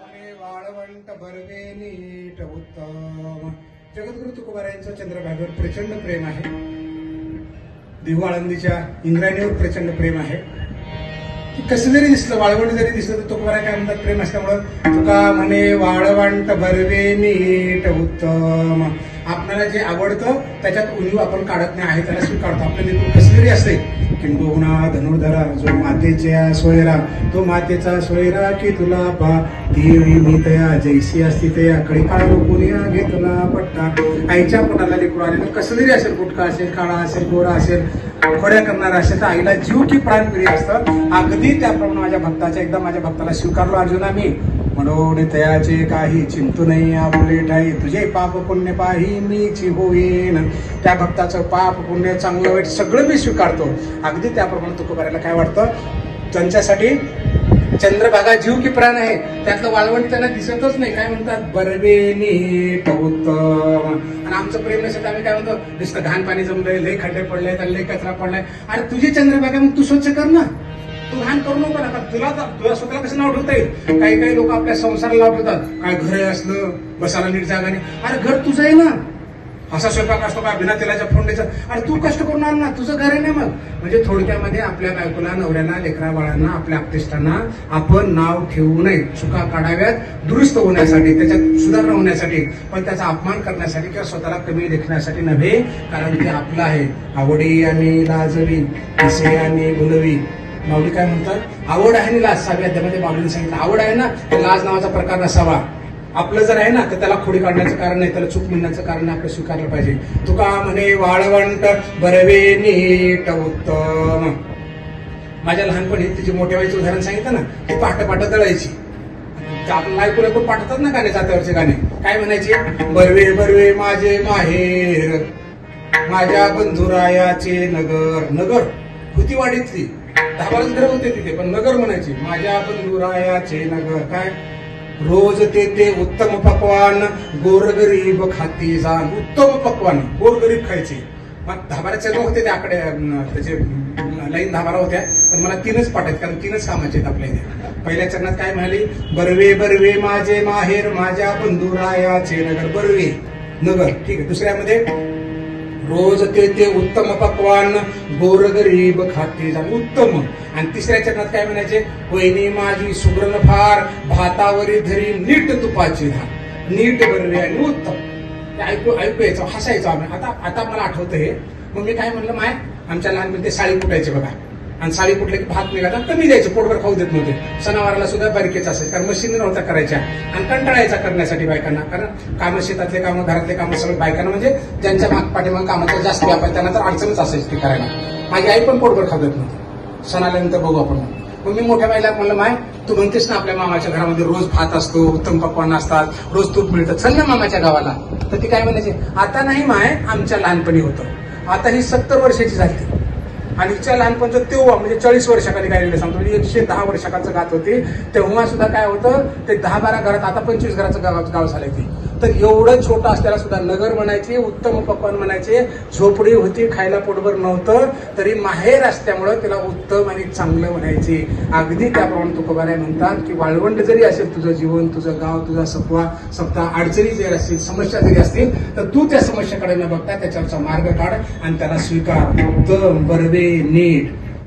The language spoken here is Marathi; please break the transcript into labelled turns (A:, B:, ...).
A: म्हणे वाळवंट भरवे नीट उत्तम जगद्गुरु तुकोबारायांचं चंद्रभागेवर प्रचंड प्रेम आहे. देहू आळंदीच्या इंद्रायणीवर प्रचंड प्रेम आहे. की कसं जरी दिसलं वाळवंट जरी दिसलं तर तुकोबारा काय म्हणतात प्रेम असल्यामुळं तुका म्हणे वाळवंट भरवे नीट उत्तम. आपल्याला जे आवडतं त्याच्यात उणीव आपण काढत नाही आहे त्याला स्वीकारतो. आपल्या लेकरू कसं जरी असते किंबहुना धनुर्धरा जो मातेच्या सोयरा तो मातेचा सोयरा की तुला पा. ती मी तया जैसी असती तया कडे काळ कोणी घे तुला पट्टा. आईच्या पोटाला लेकरू आलेलं कसं जरी असेल गुटका असेल काळा असेल गोरा असेल खोड्या करणार असे तर आईला जीव की प्राण प्रिय असतात. अगदी त्याप्रमाणे माझ्या भक्ताच्या एकदा माझ्या भक्ताला स्वीकारलो अर्जुना मी म्हणून तयाचे काही चिंतू नाही आपले ठाई तुझे पाप पुण्य पाही मीची होईन. त्या भक्ताचं पाप पुण्य चांगलं वाईट सगळं मी स्वीकारतो. अगदी त्याप्रमाणे तुकोबाऱ्याला काय वाटतं? त्यांच्यासाठी चंद्रभागा जीव की प्राण आहे. त्यातलं वाळवंट त्यांना दिसतच नाही. काय म्हणतात? बरबेने नीट आणि आमचं प्रेम नसेल आम्ही काय म्हणतो? नुसतं घाण पाणी जमलंय लय खड्डे पडले तर लय कचरा पडलाय. अरे तुझी चंद्रभागा मग तू स्वच्छ कर ना. तू घाण करू नको ना. आता तुला तर- तुला स्वतःला कसं नाव ठेवता येईल? काही काही लोक आपल्या संसाराला नाव ठेवतात काय घर असलं बसायला नीट जागा नाही. अरे घर तुझं आहे ना. असा स्वयंपाक असतो का? बिना तेलाच्या फोडणीचा. आणि तू कष्ट करून आण ना तुझं घर आहे ना मग. म्हणजे थोडक्यामध्ये आपल्या बायकोला नवऱ्याला लेकरा बाळांना आपल्या आपतेष्टांना आपण नाव ठेवू नये. चुका काढाव्यात दुरुस्त होण्यासाठी त्याच्यात सुधारणा होण्यासाठी पण त्याचा अपमान करण्यासाठी किंवा स्वतःला कमी लेखण्यासाठी नव्हे कारण ते आपलं आहे. आवडी आणि लाजवी असे आणि गुलवी. माऊली काय म्हणतात? आवड आहे आणि लाज. सहाव्या अध्यामध्ये माऊलीने सांगितलं आवड आहे ना लाज नावाचा प्रकार नसावा. आपलं जर आहे ना तर त्याला खोडी काढण्याचं कारण नाही त्याला चूक म्हणण्याचं कारण आपलं स्वीकारलं पाहिजे. तुका म्हणे वाळवंट बरवे नीट उत्तम. माझ्या लहानपणी तिची मोठ्या वेळेचं उदाहरण सांगितलं ना ती पाठ पाठ दळायची आपल्याला ऐकून ऐकून पाठवतात ना गाणे जात्यावरचे गाणे? काय म्हणायचे? बरवे बरवे माझे माहेर माझ्या बंधुरायाचे नगर. नगर? होती वाडीतली. दहा बाराच घर होते तिथे पण नगर म्हणायचे. माझ्या बंधुरायाचे नगर. काय? रोज ते ते उत्तम पकवान गोरगरीब खाती जाण. उत्तम पकवान गोरगरीब खायचे. मग धाबारा बारा होते ते आकडे त्याचे लाईन धाबारा होत्या. पण मला तीनच पाठ कारण तीनच कामाचे आहेत आपल्या इथे. पहिल्या चरणात काय म्हणाली? बरवे बरवे माझे माहेर माझ्या बंधुरायाचे नगर. बरवे नगर. ठीक आहे. दुसऱ्यामध्ये रोज ते ते उत्तम पकवान गोरगरीब खाते जाण उत्तम. आणि तिसऱ्या चरणात काय म्हणायचे? वहिनी माझी सुग्रण फार भातावरी धरी नीट तुपाची धार नीट बरवे आणि उत्तम. ते ऐकू ऐकू यायचं हसायचो आम्ही. आता आता मला आठवतं हे मग मी काय म्हणलं माय आमच्या लहानपणी ते साडी कुटायचे बघा. आणि साडी कुठले भात निघाला कमी द्यायचे पोटभर खाऊ देत नव्हते. सणावाराला सुद्धा बारीकेच असेल कारण मशीन नव्हत्या करायच्या. आणि कंटाळायचा करण्यासाठी बायकांना. कारण कामं शेतातले कामं घरातले कामं सगळे बायकांना म्हणजे ज्यांच्या माग पाठीमाग कामाचा जास्त व्यापार त्यांना तर अडचणच असायची ती करायला. माझी आई पण पोटभर खाऊ देत नव्हती. सणाल्यानंतर बघू आपण. मग मी मोठ्या बाईला म्हणलं माय तू म्हणतेस ना आपल्या मामाच्या घरामध्ये रोज भात असतो उत्तम पकवान असतात रोज तूप मिळतं. चल ना मामाच्या गावाला. तर ती काय म्हणायची आता नाही माय आमच्या लहानपणी होतं. आता ही सत्तर वर्षाची झाली. आणि हिच्या लहानपणचं तेव्हा म्हणजे चाळीस वर्षाखाली काय सांगतो. म्हणजे एकशे दहा वर्षाकाचं गात होते. तेव्हा सुद्धा काय होतं ते दहा बारा घरात आता पंचवीस घराचं गाव गाव झालं ते. तर एवढं छोटं असल्याला सुद्धा नगर म्हणायचे उत्तम पकवान म्हणायचे झोपडी होती खायला पोटभर नव्हतं तरी माहेर असल्यामुळं तिला उत्तम आणि चांगलं म्हणायचे. अगदी त्याप्रमाणे तुकोबाराय म्हणतात की वाळवंट जरी असेल तुझं जीवन तुझं गाव तुझा सपवा सप्ता अडचणी जरी असतील समस्या जरी असतील तर तू त्या समस्येकडे न बघता त्याच्यावरचा मार्ग काढ आणि त्याला स्वीकार. उत्तम बरवे नीट.